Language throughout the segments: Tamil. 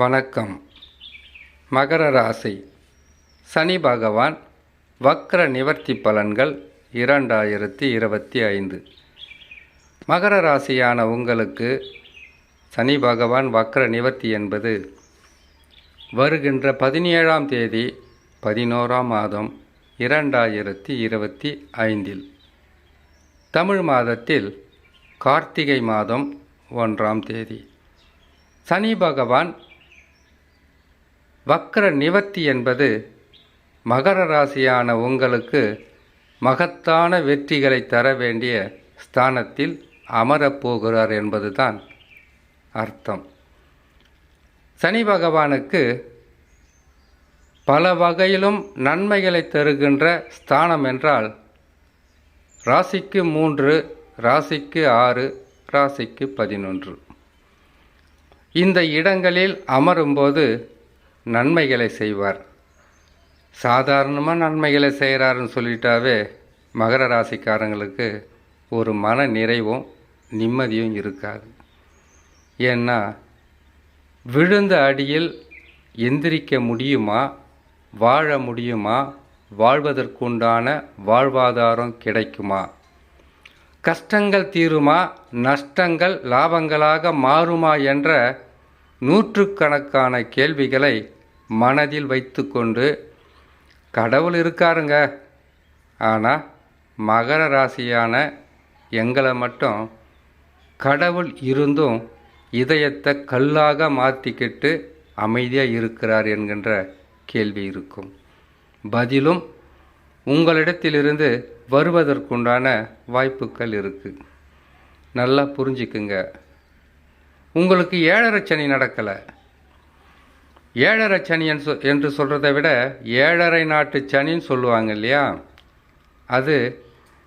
வணக்கம். மகர ராசி. சனி பகவான் வக்ர நிவர்த்தி பலன்கள் இரண்டாயிரத்தி இருபத்தி ஐந்து. மகர ராசியான உங்களுக்கு சனி பகவான் வக்ர நிவர்த்தி என்பது வருகின்ற பதினேழாம் தேதி பதினோராம் மாதம் இரண்டாயிரத்தி இருபத்தி ஐந்தில். தமிழ் மாதத்தில் கார்த்திகை மாதம் ஒன்றாம் தேதி. சனி பகவான் வக்கர நிவர்த்தி என்பது மகர ராசியான உங்களுக்கு மகத்தான வெற்றிகளை தர வேண்டிய ஸ்தானத்தில் அமரப்போகிறார் என்பதுதான் அர்த்தம். சனி பகவானுக்கு பல வகையிலும் நன்மைகளை தருகின்ற ஸ்தானம் என்றால் ராசிக்கு மூன்று ராசிக்கு ஆறு ராசிக்கு பதினொன்று. இந்த இடங்களில் அமரும்போது நன்மைகளை செய்வார். சாதாரணமாக நன்மைகளை செய்கிறாருன்னு சொல்லிட்டாவே மகர ராசிக்காரங்களுக்கு ஒரு மன நிறைவும் நிம்மதியும் இருக்காது. ஏன்னா விழுந்த அடியில் எந்திரிக்க முடியுமா வாழ முடியுமா வாழ்வதற்குண்டான வாழ்வாதாரம் கிடைக்குமா? கஷ்டங்கள் தீருமா நஷ்டங்கள் லாபங்களாக மாறுமா என்ற நூற்றுக்கணக்கான கேள்விகளை மனதில் வைத்துக்கொண்டு கடவுள் இருக்காருங்க. ஆனால் மகர ராசியான எங்களை மட்டும் கடவுள் இருந்தும் இதயத்தை கல்லாக மாற்றிக்கிட்டு அமைதியாக இருக்கிறார் என்கின்ற கேள்வி இருக்கும். பதிலும் உங்களிடத்திலிருந்து வருவதற்குண்டான வாய்ப்புகள் இருக்குது நல்லா புரிஞ்சுக்குங்க. உங்களுக்கு ஏழரை சனி நடக்கலை. ஏழரை சனி என்று சொ- என்று சொல்கிறத விட ஏழரை நாட்டு சனின்னு சொல்லுவாங்க இல்லையா? அது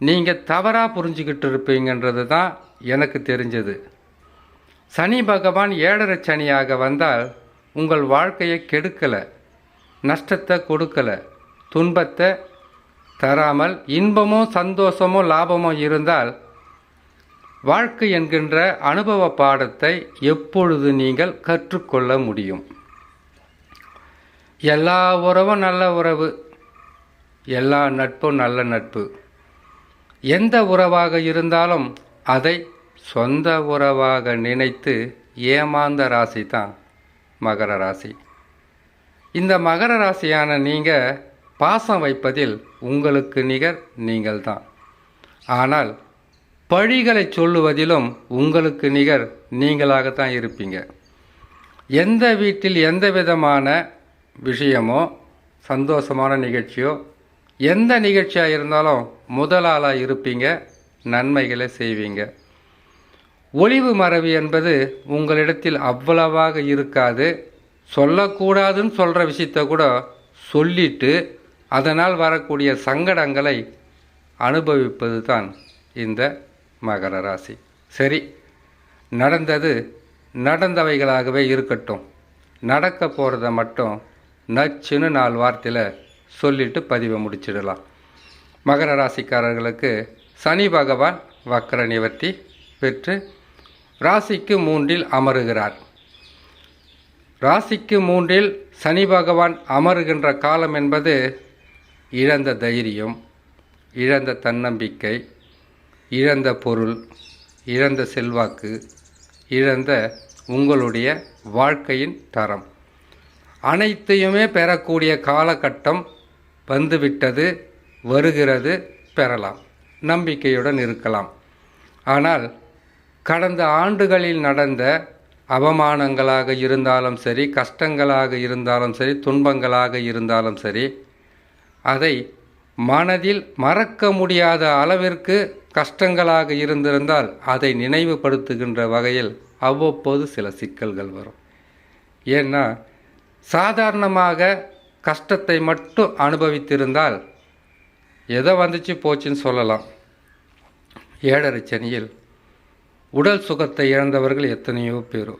நீங்கள் தவறாக புரிஞ்சுக்கிட்டு இருப்பீங்கன்றது தான் எனக்கு தெரிஞ்சது. சனி பகவான் ஏழரை சனியாக வந்தால் உங்கள் வாழ்க்கையை கெடுக்கலை நஷ்டத்தை கொடுக்கலை துன்பத்தை தராமல் இன்பமோ சந்தோஷமோ லாபமோ இருந்தால் வாழ்க்கை என்கின்ற அனுபவ பாடத்தை எப்பொழுது நீங்கள் கற்றுக்கொள்ள முடியும்? எல்லா உறவும் நல்ல உறவு. எல்லா நட்பும் நல்ல நட்பு. எந்த உறவாக இருந்தாலும் அதை சொந்த உறவாக நினைத்து ஏமாந்த ராசி தான் மகர ராசி. இந்த மகர ராசியான நீங்கள் பாசம் வைப்பதில் உங்களுக்கு நிகர் நீங்கள்தான் ஆனால் பழிகளை சொல்லுவதிலும் உங்களுக்கு நிகர் நீங்களாகத்தான் இருப்பீங்க. எந்த வீட்டில் எந்த விதமான விஷயமோ சந்தோஷமான நிகழ்ச்சியோ எந்த நிகழ்ச்சியாக இருந்தாலும் முதலாளாக இருப்பீங்க நன்மைகளை செய்வீங்க. ஒளிவு மறைவு என்பது உங்களிடத்தில் அவ்வளவாக இருக்காது. சொல்லக்கூடாதுன்னு சொல்கிற விஷயத்த கூட சொல்லிட்டு அதனால் வரக்கூடிய சங்கடங்களை அனுபவிப்பது தான் இந்த மகர ராசி. சரி நடந்தது நடந்தவைகளாகவே இருக்கட்டும். நடக்க போகிறத மட்டும் நச்சுன்னு நாலு வார்த்தையில் சொல்லிட்டு பதிவை முடிச்சிடலாம். மகர ராசிக்காரர்களுக்கு சனி பகவான் வக்கர நிவர்த்தி பெற்று ராசிக்கு மூன்றில் அமருகிறார். ராசிக்கு மூன்றில் சனி பகவான் அமருகின்ற காலம் என்பது இழந்த தைரியம் இழந்த தன்னம்பிக்கை இழந்த பொருள் இழந்த செல்வாக்கு இழந்த உங்களுடைய வாழ்க்கையின் தரம். அனைத்தையுமே பெறக்கூடிய காலகட்டம் வந்துவிட்டது வருகிறது பெறலாம். நம்பிக்கையுடன் இருக்கலாம். ஆனால் கடந்த ஆண்டுகளில் நடந்த அவமானங்களாக இருந்தாலும் சரி கஷ்டங்களாக இருந்தாலும் சரி துன்பங்களாக இருந்தாலும் சரி அதை மனதில் மறக்க முடியாத அளவிற்கு கஷ்டங்களாக இருந்திருந்தால் அதை நினைவுபடுத்துகின்ற வகையில் அவ்வப்போது சில சிக்கல்கள் வரும். ஏன்னா சாதாரணமாக கஷ்டத்தை மட்டும் அனுபவித்திருந்தால் எதை வந்துச்சு போச்சுன்னு சொல்லலாம். ஏழரை சனியில் உடல் சுகத்தை இழந்தவர்கள் எத்தனையோ பேர்.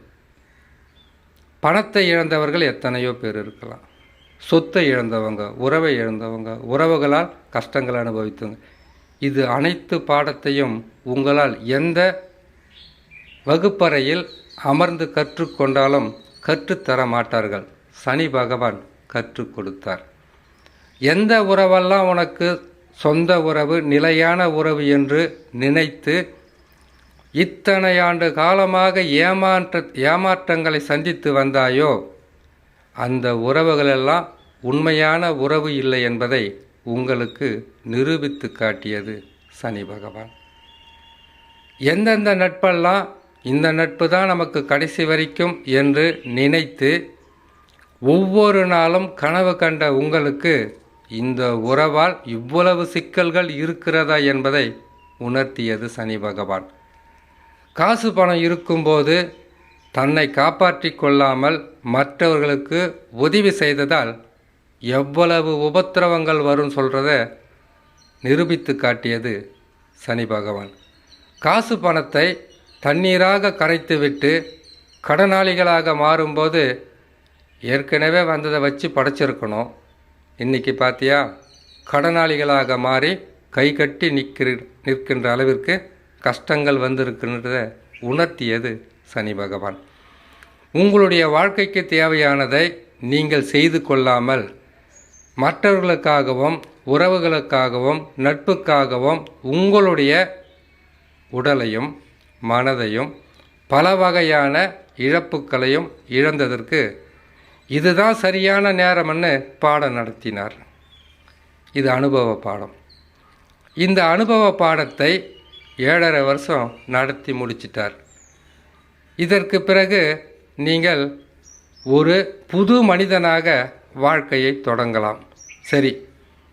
பணத்தை இழந்தவர்கள் எத்தனையோ பேர் இருக்கலாம். சொத்தை இழந்தவங்க உறவை இழந்தவங்க உறவுகளால் கஷ்டங்கள் அனுபவித்தவங்க. இது அனைத்து பாடத்தையும் உங்களால் எந்த வகுப்பறையில் அமர்ந்து கற்றுக்கொண்டாலும் கற்றுத்தர மாட்டார்கள். சனி பகவான் கற்றுக் கொடுத்தார். எந்த உறவெல்லாம் உனக்கு சொந்த உறவு நிலையான உறவு என்று நினைத்து இத்தனை ஆண்டு காலமாக ஏமாற்ற ஏமாற்றங்களை சந்தித்து வந்தாயோ அந்த உறவுகளெல்லாம் உண்மையான உறவு இல்லை என்பதை உங்களுக்கு நிரூபித்து காட்டியது சனி பகவான். எந்தெந்த நட்பெல்லாம் இந்த நட்பு தான் நமக்கு கடைசி வரைக்கும் என்று நினைத்து ஒவ்வொரு நாளும் கனவு கண்ட உங்களுக்கு இந்த உறவால் இவ்வளவு சிக்கல்கள் இருக்கிறதா என்பதை உணர்த்தியது சனி பகவான். காசு பணம் இருக்கும்போது தன்னை காப்பாற்றி கொள்ளாமல் மற்றவர்களுக்கு உதவி செய்ததால் எவ்வளவு உபத்திரவங்கள் வரும் சொல்கிறத நிரூபித்து காட்டியது சனி பகவான். காசு பணத்தை தண்ணீராக கரைத்துவிட்டு கடனாளிகளாக மாறும்போது ஏற்கனவே வந்ததை வச்சு படைச்சிருக்கணும். இன்றைக்கி பார்த்தியா கடனாளிகளாக மாறி கை கட்டி நிற்கிற நிற்கின்ற அளவிற்கு கஷ்டங்கள் வந்திருக்கின்றத உணர்த்தியது சனி பகவான். உங்களுடைய வாழ்க்கைக்கு தேவையானதை நீங்கள் செய்து கொள்ளாமல் மற்றவர்களுக்காகவும் உறவுகளுக்காகவும் நட்புக்காகவும் உங்களுடைய உடலையும் மனதையும் பல வகையான இழப்புக்களையும் இழந்ததற்கு இதுதான் சரியான நேரம்னு பாடம் நடத்தினார். இது அனுபவ பாடம். இந்த அனுபவ பாடத்தை ஏழரை வருஷம் நடத்தி முடிச்சிட்டார். இதற்கு பிறகு நீங்கள் ஒரு புது மனிதனாக வாழ்க்கையை தொடங்கலாம். சரி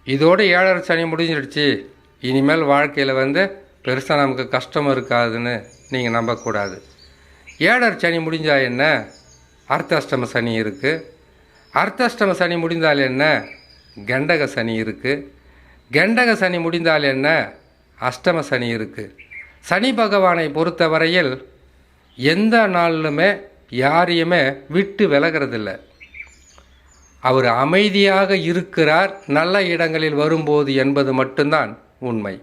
இதோடு ஏழரை சனி முடிஞ்சிடுச்சு. இனிமேல் வாழ்க்கையில் வந்து பெருசாக நமக்கு கஷ்டம் இருக்காதுன்னு நீங்கள் நம்பக்கூடாது. ஏழரை சனி முடிஞ்சால் என்ன? அர்த்தாஷ்டம சனி இருக்குது அர்த்தாஷ்டம சனி முடிந்தால் என்ன? கண்டக சனி இருக்குது கண்டக சனி முடிந்தால் என்ன? அஷ்டம சனி இருக்குது சனி பகவானை பொறுத்தவரையில் எந்த நாளிலுமே யாரையுமே விட்டு விலகிறதில்ல. அவர் அமைதியாக இருக்கிறார். நல்ல இடங்களில் வரும்போது என்பது மட்டும்தான் உண்மை.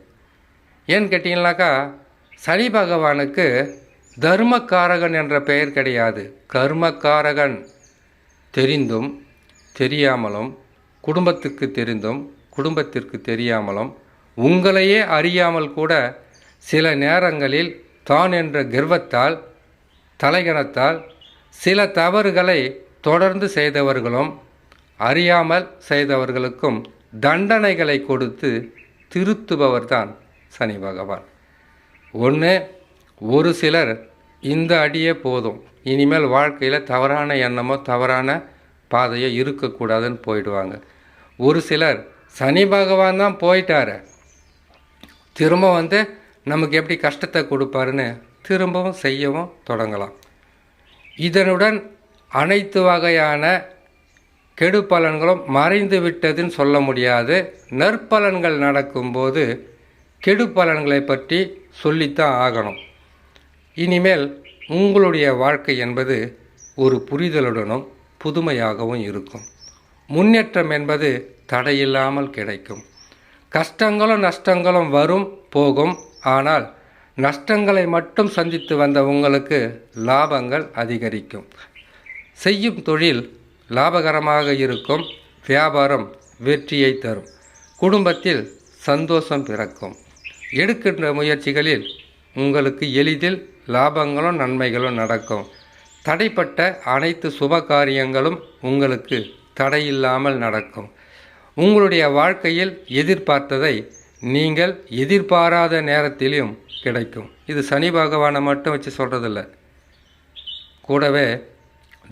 ஏன்னு கேட்டிங்கனாக்கா சனி பகவானுக்கு தர்மக்காரகன் என்ற பெயர் கிடையாது. கர்மக்காரகன் தெரிந்தும் தெரியாமலும் குடும்பத்துக்கு தெரிந்தும் குடும்பத்திற்கு தெரியாமலும் உங்களையே அறியாமல் கூட சில நேரங்களில் தான் என்ற கர்வத்தால் தலைகணத்தால் சில தவறுகளை தொடர்ந்து செய்தவர்களும் அறியாமல் செய்தவர்களுக்கும் தண்டனைகளை கொடுத்து திருத்துபவர்தான் சனி பகவான். ஒன்று ஒரு சிலர் இந்த அடியே போதும். இனிமேல் வாழ்க்கையில் தவறான எண்ணமோ தவறான பாதையோ இருக்கக்கூடாதுன்னு போயிடுவாங்க. ஒரு சிலர் சனி பகவான் தான் போயிட்டாரு. திரும்ப வந்து நமக்கு எப்படி கஷ்டத்தை கொடுப்பாருன்னு திரும்பவும் செய்யவும் தொடங்கலாம். இதனுடன் அனைத்து வகையான கெடு பலன்களும் மறைந்து விட்டதுன்னு சொல்ல முடியாது. நற்பலன்கள் நடக்கும்போது கெடு பலன்களை பற்றி சொல்லித்தான் ஆகணும். இனிமேல் உங்களுடைய வாழ்க்கை என்பது ஒரு புரிதலுடனும் புதுமையாகவும் இருக்கும். முன்னேற்றம் என்பது தடையில்லாமல் கிடைக்கும். கஷ்டங்களும் நஷ்டங்களும் வரும் போகும். ஆனால் நஷ்டங்களை மட்டும் சந்தித்து வந்த உங்களுக்கு லாபங்கள் அதிகரிக்கும். செய்யும் தொழில் லாபகரமாக இருக்கும். வியாபாரம் வெற்றியை தரும். குடும்பத்தில் சந்தோஷம் பிறக்கும். எடுக்கின்ற முயற்சிகளில் உங்களுக்கு எளிதில் லாபங்களும் நன்மைகளும் நடக்கும். தடைப்பட்ட அனைத்து சுப காரியங்களும் உங்களுக்கு தடையில்லாமல் நடக்கும். உங்களுடைய வாழ்க்கையில் எதிர்பார்த்ததை நீங்கள் எதிர்பாராத நேரத்திலும் கிடைக்கும். இது சனி பகவானை மட்டும் வச்சு சொல்கிறதில்ல கூடவே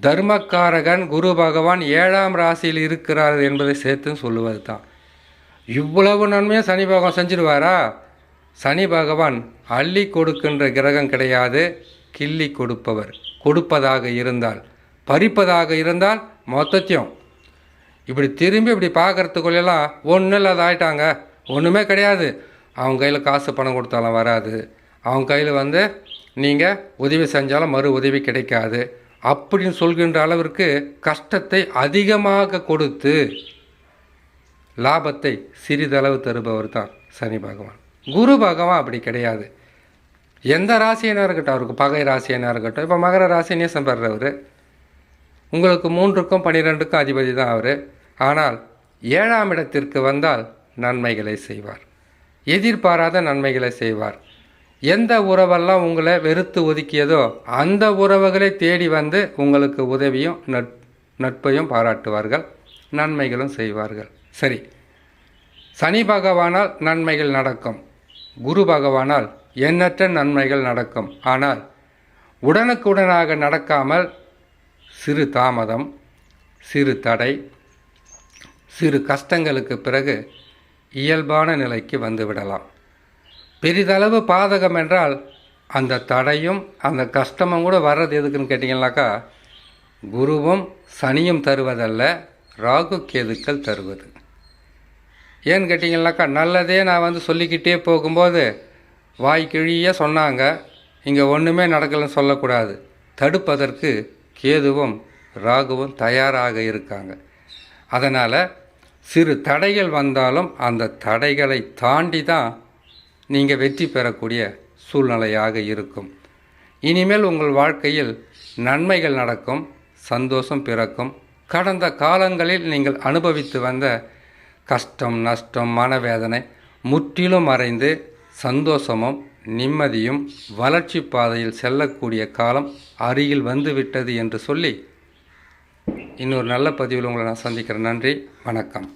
தர்மக்காரகன் குரு பகவான் ஏழாம் ராசியில் இருக்கிறார் என்பதை சேர்த்து சொல்லுவது தான் இவ்வளவு நன்மையாக சனி பகவான் செஞ்சிருவாரா? சனி பகவான் அள்ளி கொடுக்கின்ற கிரகம் கிடையாது கிள்ளி கொடுப்பவர். கொடுப்பதாக இருந்தால் பறிப்பதாக இருந்தால் மொத்தத்தையும். இப்படி திரும்பி இப்படி பார்க்குறதுக்குள்ளெல்லாம் ஒன்றும் இல்லாத ஆயிட்டாங்க. ஒன்றுமே கிடையாது. அவங்க கையில் காசு பணம் கொடுத்தாலும் வராது. அவங்க கையில் வந்து நீங்கள் உதவி செஞ்சாலும் மறு உதவி கிடைக்காது. அப்படின்னு சொல்கின்ற அளவிற்கு கஷ்டத்தை அதிகமாக கொடுத்து லாபத்தை சிறிதளவு தருபவர் தான் சனி பகவான். குரு பகவான் அப்படி கிடையாது. எந்த ராசியினாக இருக்கட்டும் அவருக்கு பகை ராசியனாக இருக்கட்டும் இப்போ மகர ராசினே சம்பர்றவர் உங்களுக்கு மூன்றுக்கும் பன்னிரெண்டுக்கும் அதிபதி தான் அவர். ஆனால் ஏழாம் இடத்திற்கு வந்தால் நன்மைகளை செய்வார். எதிர்பாராத நன்மைகளை செய்வார். எந்த உறவெல்லாம் உங்களை வெறுத்து ஒதுக்கியதோ அந்த உறவுகளை தேடி வந்து உங்களுக்கு உதவியும் நட் நட்பையும் பாராட்டுவார்கள் நன்மைகளும் செய்வார்கள். சரி. சனி பகவானால் நன்மைகள் நடக்கும். குரு பகவானால் எண்ணற்ற நன்மைகள் நடக்கும். ஆனால் உடனுக்குடனாக நடக்காமல் சிறு தாமதம் சிறு தடை சிறு கஷ்டங்களுக்கு பிறகு இயல்பான நிலைக்கு வந்துவிடலாம். பெரிதளவு பாதகம் என்றால் அந்த தடையும் அந்த கஷ்டமும் கூட வர்றது எதுக்குன்னு கேட்டிங்கனாக்கா குருவும் சனியும் தருவதல்ல ராகு கேதுக்கள் தருவது. ஏன்னு கேட்டிங்கனாக்கா நல்லதே நான் வந்து சொல்லிக்கிட்டே போகும்போது வாய்க்கிழிய சொன்னாங்க. இங்கே ஒன்றுமே நடக்கலைன்னு சொல்லக்கூடாது. தடுப்பதற்கு கேதுவும் ராகுவும் தயாராக இருக்காங்க. அதனால் சிறு தடைகள் வந்தாலும் அந்த தடைகளை தாண்டி தான் நீங்கள் வெற்றி பெறக்கூடிய சூழ்நிலையாக இருக்கும். இனிமேல் உங்கள் வாழ்க்கையில் நன்மைகள் நடக்கும் சந்தோஷம் பிறக்கும். கடந்த காலங்களில் நீங்கள் அனுபவித்து வந்த கஷ்டம் நஷ்டம் மனவேதனை முற்றிலும் மறைந்து சந்தோஷமும் நிம்மதியும் வளர்ச்சி பாதையில் செல்லக்கூடிய காலம் அருகில் வந்துவிட்டது என்று சொல்லி இன்னொரு நல்ல பதிவில் உங்களை நான் சந்திக்கிறேன். நன்றி வணக்கம்.